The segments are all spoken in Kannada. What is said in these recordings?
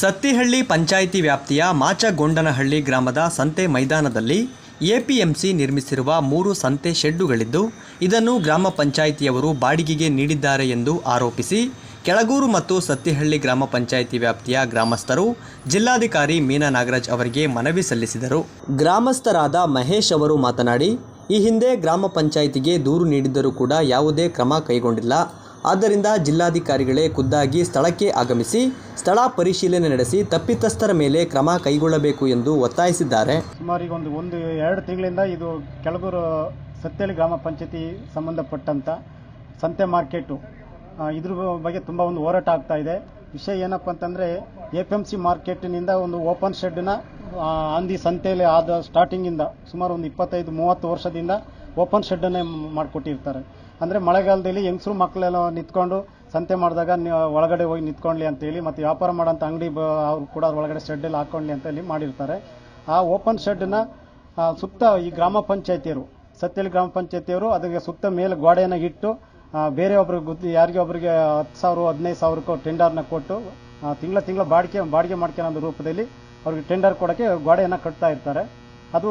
ಸತ್ತಿಹಳ್ಳಿ ಪಂಚಾಯಿತಿ ವ್ಯಾಪ್ತಿಯ ಮಾಚಗೊಂಡನಹಳ್ಳಿ ಗ್ರಾಮದ ಸಂತೆ ಮೈದಾನದಲ್ಲಿ ಎಪಿಎಂಸಿ ನಿರ್ಮಿಸಿರುವ ಮೂರು ಸಂತೆ ಶೆಡ್ಡುಗಳಿದ್ದು, ಇದನ್ನು ಗ್ರಾಮ ಪಂಚಾಯಿತಿಯವರು ಬಾಡಿಗೆಗೆ ನೀಡಿದ್ದಾರೆ ಎಂದು ಆರೋಪಿಸಿ, ಕೆಳಗೂರು ಮತ್ತು ಸತ್ತಿಹಳ್ಳಿ ಗ್ರಾಮ ಪಂಚಾಯಿತಿ ವ್ಯಾಪ್ತಿಯ ಗ್ರಾಮಸ್ಥರು ಜಿಲ್ಲಾಧಿಕಾರಿ ಮೀನಾ ನಾಗರಾಜ್ ಅವರಿಗೆ ಮನವಿ ಸಲ್ಲಿಸಿದರು. ಗ್ರಾಮಸ್ಥರಾದ ಮಹೇಶ್ ಅವರು ಮಾತನಾಡಿ, ಈ ಹಿಂದೆ ಗ್ರಾಮ ಪಂಚಾಯಿತಿಗೆ ದೂರು ನೀಡಿದ್ದರೂ ಕೂಡ ಯಾವುದೇ ಕ್ರಮ ಕೈಗೊಂಡಿಲ್ಲ. ಆದ್ದರಿಂದ ಜಿಲ್ಲಾಧಿಕಾರಿಗಳೇ ಖುದ್ದಾಗಿ ಸ್ಥಳಕ್ಕೆ ಆಗಮಿಸಿ, ಸ್ಥಳ ಪರಿಶೀಲನೆ ನಡೆಸಿ ತಪ್ಪಿತಸ್ಥರ ಮೇಲೆ ಕ್ರಮ ಕೈಗೊಳ್ಳಬೇಕು ಎಂದು ಒತ್ತಾಯಿಸಿದ್ದಾರೆ. ಸುಮಾರಿಗೆ ಒಂದು ಒಂದು, ಎರಡು ತಿಂಗಳಿಂದ ಇದು ಕೆಳಗೂರು ಸತ್ತೇಳಿ ಗ್ರಾಮ ಪಂಚಾಯತಿ ಸಂಬಂಧಪಟ್ಟಂತ ಸಂತೆ ಮಾರ್ಕೆಟು. ಇದ್ರ ಬಗ್ಗೆ ತುಂಬ ಒಂದು ಹೋರಾಟ ಆಗ್ತಾ ಇದೆ. ವಿಷಯ ಏನಪ್ಪ ಅಂತಂದರೆ ಎ ಪಿ ಎಂ ಸಿ ಮಾರ್ಕೆಟಿನಿಂದ ಒಂದು ಓಪನ್ ಶೆಡ್ನ ಅಂದಿ ಸಂತೆಯಲ್ಲಿ ಆದ ಸ್ಟಾರ್ಟಿಂಗಿಂದ ಸುಮಾರು ಒಂದು ಇಪ್ಪತ್ತೈದು, ಮೂವತ್ತು ವರ್ಷದಿಂದ ಓಪನ್ ಶೆಡ್ಡನ್ನೇ ಮಾಡಿಕೊಟ್ಟಿರ್ತಾರೆ. ಅಂದರೆ ಮಳೆಗಾಲದಲ್ಲಿ ಹೆಂಗಸರು ಮಕ್ಕಳೆಲ್ಲ ನಿಂತ್ಕೊಂಡು ಸಂತೆ ಮಾಡಿದಾಗ ಒಳಗಡೆ ಹೋಗಿ ನಿಂತ್ಕೊಳ್ಳಿ ಅಂತೇಳಿ ಮತ್ತು ವ್ಯಾಪಾರ ಮಾಡೋಂಥ ಅಂಗಡಿ ಅವ್ರು ಕೂಡ ಒಳಗಡೆ ಶೆಡ್ಡಲ್ಲಿ ಹಾಕ್ಕೊಳ್ಳಿ ಅಂತ ಹೇಳಿ ಮಾಡಿರ್ತಾರೆ. ಆ ಓಪನ್ ಶೆಡ್ನ ಸುತ್ತ ಈ ಗ್ರಾಮ ಪಂಚಾಯತಿಯರು ಸತ್ಯಲ್ಲಿ ಗ್ರಾಮ ಪಂಚಾಯತಿಯವರು ಅದಕ್ಕೆ ಸುತ್ತ ಮೇಲೆ ಗೋಡೆಯನ್ನು ಇಟ್ಟು ಬೇರೆ ಒಬ್ರಿಗೆ ಯಾರಿಗೆ ಒಬ್ಬರಿಗೆ ಹತ್ತು ಸಾವಿರ, ಹದಿನೈದು ಸಾವಿರಕ್ಕೂ ಟೆಂಡರ್ನ ಕೊಟ್ಟು ತಿಂಗಳ ತಿಂಗಳ ಬಾಡಿಗೆ ಬಾಡಿಗೆ ಮಾಡ್ಕೊಳ್ಳೋ ರೂಪದಲ್ಲಿ ಅವ್ರಿಗೆ ಟೆಂಡರ್ ಕೊಡೋಕ್ಕೆ ಗೋಡೆಯನ್ನು ಕಟ್ತಾ ಇರ್ತಾರೆ. ಅದು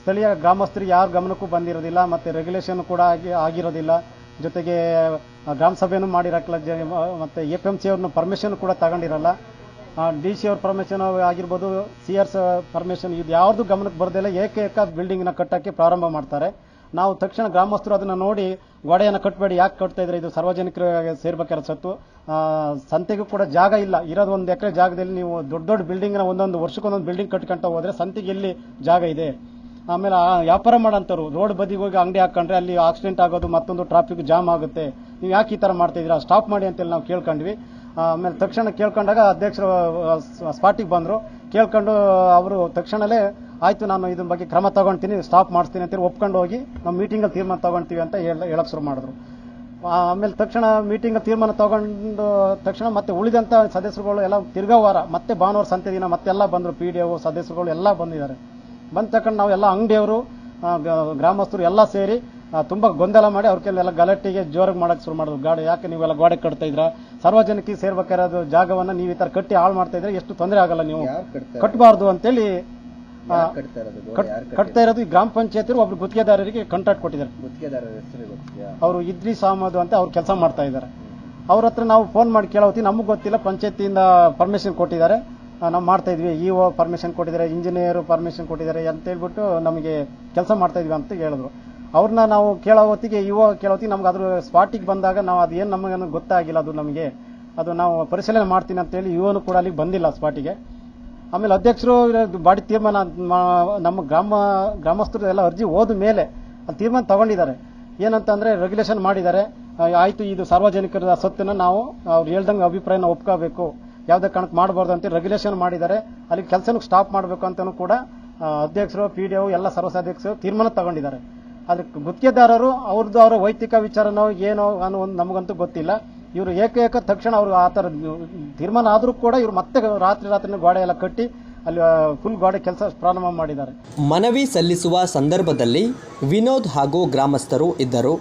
ಸ್ಥಳೀಯ ಗ್ರಾಮಸ್ಥರಿಗೆ ಯಾರ ಗಮನಕ್ಕೂ ಬಂದಿರೋದಿಲ್ಲ, ಮತ್ತು ರೆಗ್ಯುಲೇಷನ್ ಕೂಡ ಆಗಿ, ಆಗಿರೋದಿಲ್ಲ. ಜೊತೆಗೆ ಗ್ರಾಮ ಸಭೆಯನ್ನು ಮಾಡಿರಕ್ಲ ಮತ್ತು ಎ ಪಿ ಎಂ ಸಿ ಅವ್ರನ್ನ ಪರ್ಮಿಷನ್ ಕೂಡ ತಗೊಂಡಿರಲ್ಲ. ಡಿ ಸಿ ಅವ್ರ ಪರ್ಮಿಷನ್ ಆಗಿರ್ಬೋದು ಸಿ ಆರ್ಸ್ ಪರ್ಮಿಷನ್ ಇದು ಯಾರ್ದು ಗಮನಕ್ಕೆ ಬರೋದಿಲ್ಲ, ಏಕೈಕ ಬಿಲ್ಡಿಂಗ್ನ ಕಟ್ಟೋಕ್ಕೆ ಪ್ರಾರಂಭ ಮಾಡ್ತಾರೆ. ನಾವು ತಕ್ಷಣ ಗ್ರಾಮಸ್ಥರು ಅದನ್ನು ನೋಡಿ ಗೋಡೆಯನ್ನು ಕಟ್ಟಬೇಡಿ ಯಾಕೆ ಕಟ್ತಾ ಇದ್ರೆ? ಇದು ಸಾರ್ವಜನಿಕರಿಗೆ ಸೇರ್ಬೇಕಾದ್ರೆ ಸತ್ತು. ಸಂತೆಗೂ ಕೂಡ ಜಾಗ ಇಲ್ಲ. ಇರೋದು ಒಂದು ಎಕರೆ ಜಾಗದಲ್ಲಿ ನೀವು ದೊಡ್ಡ ದೊಡ್ಡ ಬಿಲ್ಡಿಂಗ್ನ ಒಂದೊಂದು ವರ್ಷಕ್ಕೊಂದೊಂದು ಬಿಲ್ಡಿಂಗ್ ಕಟ್ಕೊಂತ ಹೋದ್ರೆ ಸಂತೆಗೆ ಎಲ್ಲಿ ಜಾಗ ಇದೆ? ಆಮೇಲೆ ವ್ಯಾಪಾರ ಮಾಡೋಂಥವ್ರು ರೋಡ್ ಬದಿಗೆ ಹೋಗಿ ಅಂಗಡಿ ಹಾಕೊಂಡ್ರೆ ಅಲ್ಲಿ ಆಕ್ಸಿಡೆಂಟ್ ಆಗೋದು, ಮತ್ತೊಂದು ಟ್ರಾಫಿಕ್ ಜಾಮ್ ಆಗುತ್ತೆ. ನೀವು ಯಾಕೆ ಈ ಥರ ಮಾಡ್ತಾ ಸ್ಟಾಪ್ ಮಾಡಿ ಅಂತೇಳಿ ನಾವು ಕೇಳ್ಕೊಂಡ್ವಿ. ಆಮೇಲೆ ತಕ್ಷಣ ಕೇಳ್ಕೊಂಡಾಗ ಅಧ್ಯಕ್ಷರು ಸ್ಪಾಟಿಗೆ ಬಂದರು. ಕೇಳ್ಕೊಂಡು ಅವರು ತಕ್ಷಣಲೇ ಆಯ್ತು ನಾನು ಇದ್ರ ಬಗ್ಗೆ ಕ್ರಮ ತಗೊಂತೀನಿ ಸ್ಟಾಪ್ ಮಾಡ್ತೀನಿ ಅಂತೇಳಿ ಒಪ್ಕೊಂಡು ಹೋಗಿ ನಾವು ಮೀಟಿಂಗಲ್ಲಿ ತೀರ್ಮಾನ ತಗೊಳ್ತೀವಿ ಅಂತ ಹೇಳ ಹೇಳಕ್ ಶುರು ಮಾಡಿದ್ರು. ಆಮೇಲೆ ತಕ್ಷಣ ಮೀಟಿಂಗ್ ತೀರ್ಮಾನ ತಗೊಂಡು ತಕ್ಷಣ ಮತ್ತೆ ಉಳಿದಂತ ಸದಸ್ಯರುಗಳು ಎಲ್ಲ ತಿರ್ಗಾ ವಾರ ಮತ್ತೆ ಭಾನುವಾರ ಸಂತೆ ದಿನ ಮತ್ತೆಲ್ಲ ಬಂದರು ಪಿ ಡಿ ಒ ಸದಸ್ಯರುಗಳು ಎಲ್ಲ ಬಂದಿದ್ದಾರೆ. ಬಂದ ತಕ್ಷಣ ನಾವು ಎಲ್ಲ ಅಂಗಡಿಯವರು ಗ್ರಾಮಸ್ಥರು ಎಲ್ಲ ಸೇರಿ ತುಂಬ ಗೊಂದಲ ಮಾಡಿ ಅವ್ರ ಕೆಲವೆಲ್ಲ ಗಲಾಟೆಗೆ ಜೋರಾಗಿ ಮಾಡಕ್ ಶುರು ಮಾಡಿದ್ರು. ಗಾಡಿ ಯಾಕೆ ನೀವೆಲ್ಲ ಗೋಡೆ ಕಟ್ತಾ ಇದ್ರ ಸಾರ್ವಜನಿಕರಿಗೆ ಸೇರ್ಬೇಕಾಗಿರೋದು ಜಾಗವನ್ನ ನೀವು ಈ ಥರ ಕಟ್ಟಿ ಹಾಳು ಮಾಡ್ತಾ ಇದ್ರೆ ಎಷ್ಟು ತೊಂದರೆ ಆಗಲ್ಲ ನೀವು. ಕಟ್ಟಬಾರ್ದು ಅಂತೇಳಿ ಕಟ್ತಾ ಇರೋದು ಈ ಗ್ರಾಮ ಪಂಚಾಯತ್ ಒಬ್ರು ಗುತ್ತಿಗೆದಾರರಿಗೆ ಕಾಂಟ್ರಾಕ್ಟ್ ಕೊಟ್ಟಿದ್ದಾರೆ. ಅವರು ಇದ್ರಿ ಸಾಮದು ಅಂತ ಅವ್ರು ಕೆಲಸ ಮಾಡ್ತಾ ಇದ್ದಾರೆ. ಅವ್ರ ಹತ್ರ ನಾವು ಫೋನ್ ಮಾಡಿ ಕೇಳೋತಿ ನಮಗೆ ಗೊತ್ತಿಲ್ಲ ಪಂಚಾಯತಿಯಿಂದ ಪರ್ಮಿಷನ್ ಕೊಟ್ಟಿದ್ದಾರೆ. ನಾವು ಮಾಡ್ತಾ ಇದ್ವಿ. ಇ ಒ ಪರ್ಮಿಷನ್ ಕೊಟ್ಟಿದ್ದಾರೆ ಇಂಜಿನಿಯರ್ ಪರ್ಮಿಷನ್ ಕೊಟ್ಟಿದ್ದಾರೆ ಅಂತ ಹೇಳ್ಬಿಟ್ಟು ನಮಗೆ ಕೆಲಸ ಮಾಡ್ತಾ ಇದ್ವಿ ಅಂತ ಹೇಳಿದ್ರು. ಅವ್ರನ್ನ ನಾವು ಕೇಳೋ ಹೊತ್ತಿಗೆ ಇ ಒ ಕೇಳೋ ಹೊತ್ತಿಗೆ ನಮ್ಗೆ ಅದ್ರ ಸ್ಪಾಟಿಗೆ ಬಂದಾಗ ನಾವು ಅದೇನು ನಮಗೆ ಗೊತ್ತಾಗಿಲ್ಲ ಅದು ನಮಗೆ. ಅದು ನಾವು ಪರಿಶೀಲನೆ ಮಾಡ್ತೀನಿ ಅಂತೇಳಿ ಇವನು ಕೂಡ ಅಲ್ಲಿಗೆ ಬಂದಿಲ್ಲ ಸ್ಪಾಟಿಗೆ ಆಮೇಲೆ ಅಧ್ಯಕ್ಷರು ಬಾಡಿ ತೀರ್ಮಾನ ನಮ್ಮ ಗ್ರಾಮ ಗ್ರಾಮಸ್ಥರು ಎಲ್ಲ ಅರ್ಜಿ ಹೋದ ಮೇಲೆ ಅಲ್ಲಿ ತೀರ್ಮಾನ ತಗೊಂಡಿದ್ದಾರೆ. ಏನಂತಂದ್ರೆ ರೆಗ್ಯುಲೇಷನ್ ಮಾಡಿದ್ದಾರೆ. ಆಯಿತು ಆಯ್ತು, ಇದು ಸಾರ್ವಜನಿಕರ ಸತ್ತನ್ನ ನಾವು, ಅವ್ರು ಹೇಳ್ದಂಗೆ ಅಭಿಪ್ರಾಯನ ಒಪ್ಕೋಬೇಕು. ಯಾವುದೇ ಕಾರಣಕ್ಕೆ ಮಾಡಬಾರ್ದು ಅಂತ ರೆಗ್ಯುಲೇಷನ್ ಮಾಡಿದ್ದಾರೆ. ಅಲ್ಲಿ ಕೆಲಸನೂ ಸ್ಟಾಪ್ ಮಾಡಬೇಕು ಅಂತಲೂ ಕೂಡ ಅಧ್ಯಕ್ಷರು ಪಿ ಡಿ ಒ ಎಲ್ಲ ಸರ್ವಸಾಧ್ಯಕ್ಷರು ತೀರ್ಮಾನ ತಗೊಂಡಿದ್ದಾರೆ. ಅದಕ್ಕೆ ಗುತ್ತಿಗೆದಾರರು, ಅವ್ರದ್ದು ಅವರ ವೈಯಕ್ತಿಕ ವಿಚಾರನೋ, ಏನೋ ಅನ್ನೋ ಒಂದು ನಮಗಂತೂ ಗೊತ್ತಿಲ್ಲ. ಇವರು ಏಕೈಕ ತಕ್ಷಣ ಅವರು ಆ ಥರ ತೀರ್ಮಾನ ಆದರೂ ಕೂಡ ಇವರು ಮತ್ತೆ ರಾತ್ರಿ ರಾತ್ರಿ ಗೋಡೆ ಎಲ್ಲ ಕಟ್ಟಿ ಅಲ್ಲಿ ಫುಲ್ ಗೋಡೆ ಕೆಲಸ ಪ್ರಾರಂಭ ಮಾಡಿದ್ದಾರೆ. ಮನವಿ ಸಲ್ಲಿಸುವ ಸಂದರ್ಭದಲ್ಲಿ ವಿನೋದ್ ಹಾಗೂ ಗ್ರಾಮಸ್ಥರು ಇದ್ದರು.